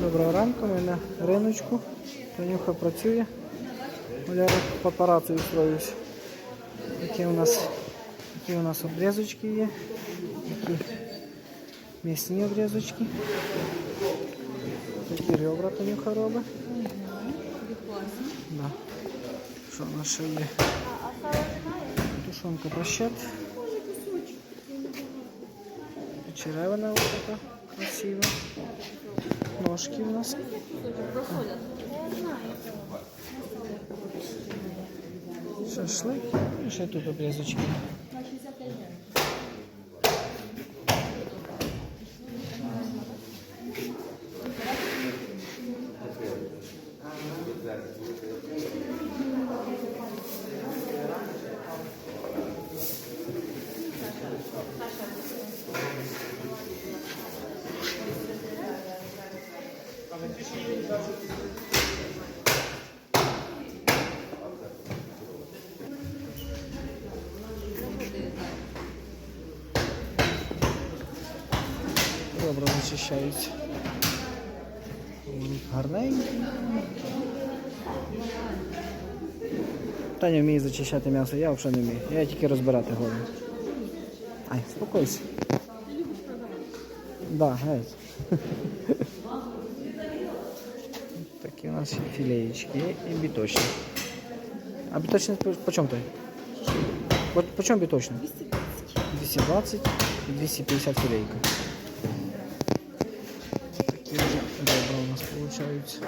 Доброго ранку, ми на риночку. Танюха працює. Валяра папараці устроюсь. Які у нас, які у нас обрізочки є. Які м'ясні обрізочки. Такі ребра Танюха робить. Да. Що у нас ще є? Тушонка прощет. Черевина ось така красива. Ножки у нас. Шашлик. І ще тут обрізочки. Добре зачищаються. М, Гарненькі. Та не вміє зачищати м'ясо, я взагалі не вмію. Я тільки розбирати голову. Ай, спокойся. Да, геть. Такі у нас є філеєчки і біточні. А біточний по, по чому той? По, по чому біточний? 220 і 250 філейка. Такі вже добре у нас виходить.